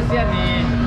谢谢你。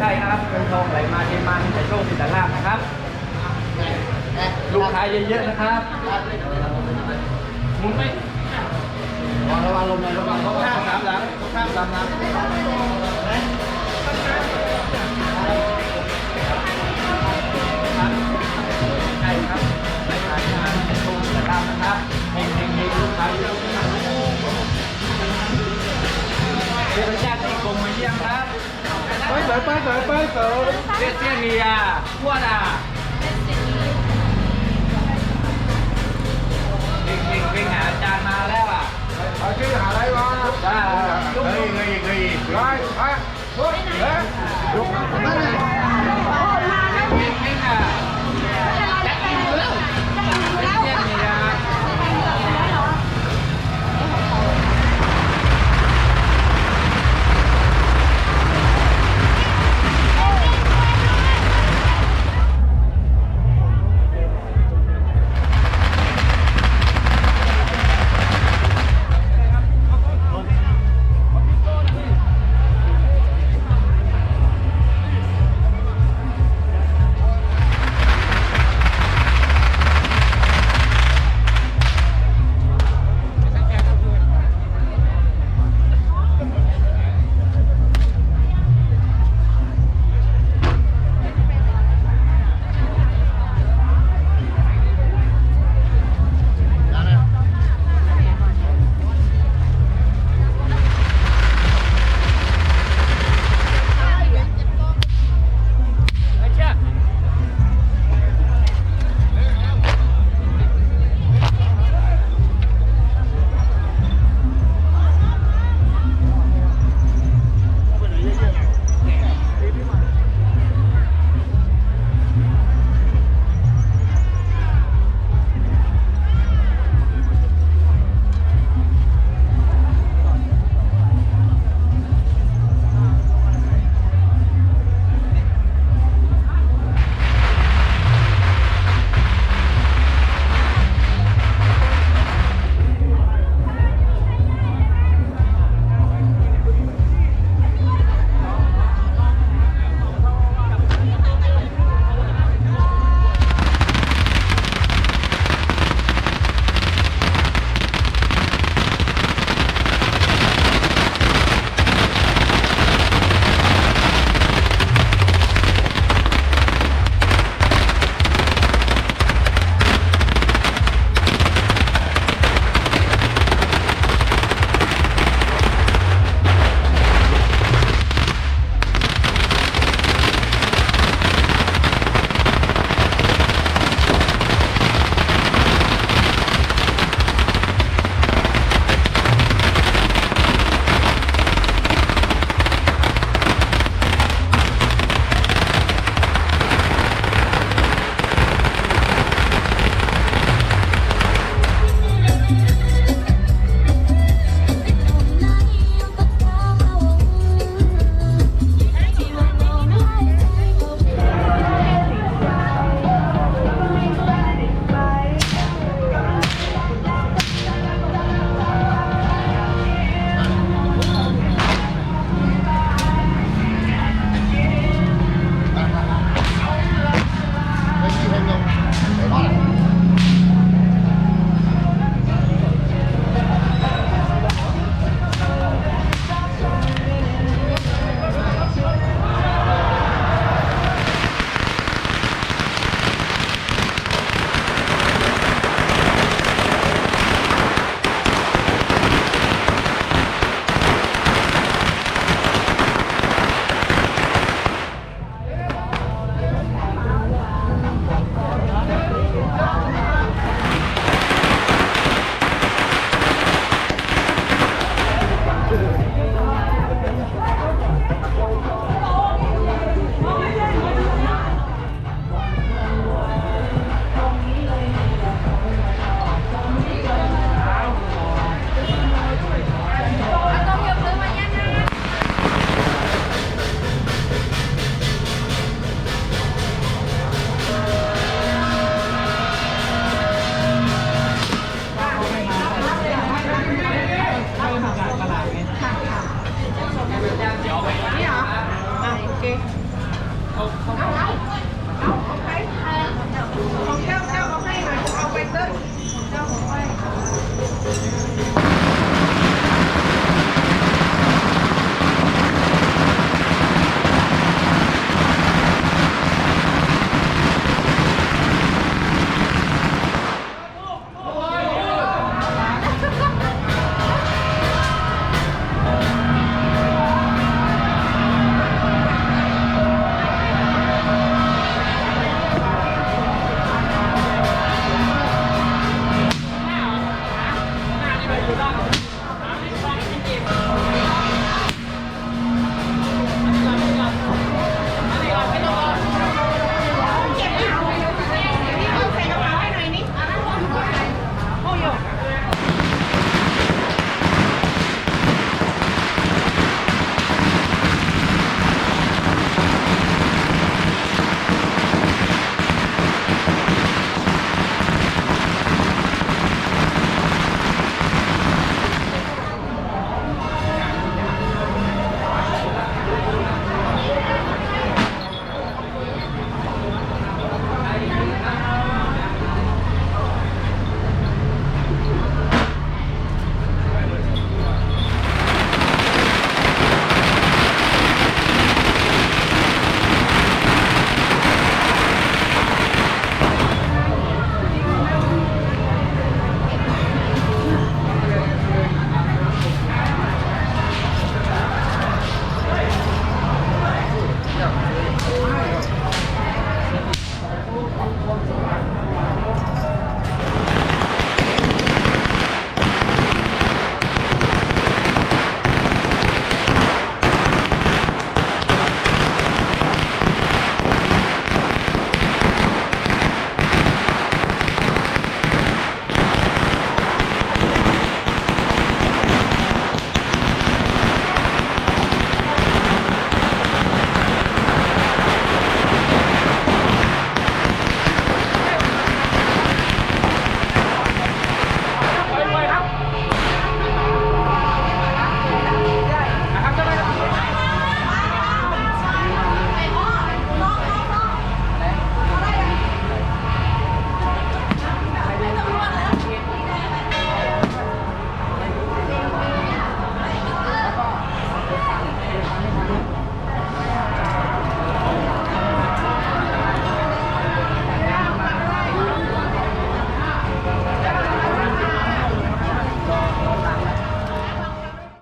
ใกล้นะครับเงินทองไหลมาเทมามีแต่โชคมีแต่ลาภนะครับ ลูกค้าเยอะๆนะครับหมุนไประวังลมในระวังเขาข้ามสามหลังข้ามสามหลังใช่ครับไหลมาเทมามีแต่โชคมีแต่ลาภนะครับเฮงๆๆลูกค้าเยอะ ไปเสยไปเสยไปเสยเสียเสียเมียพวดอะเพ่งเพ่งเพ่งหาอาจารย์มาแล้วอะเอาชื่อหาอะไรวะได้เฮ้ยเฮ้ยเฮ้ยไปไปเฮ้ฮ้ยกนั่นเล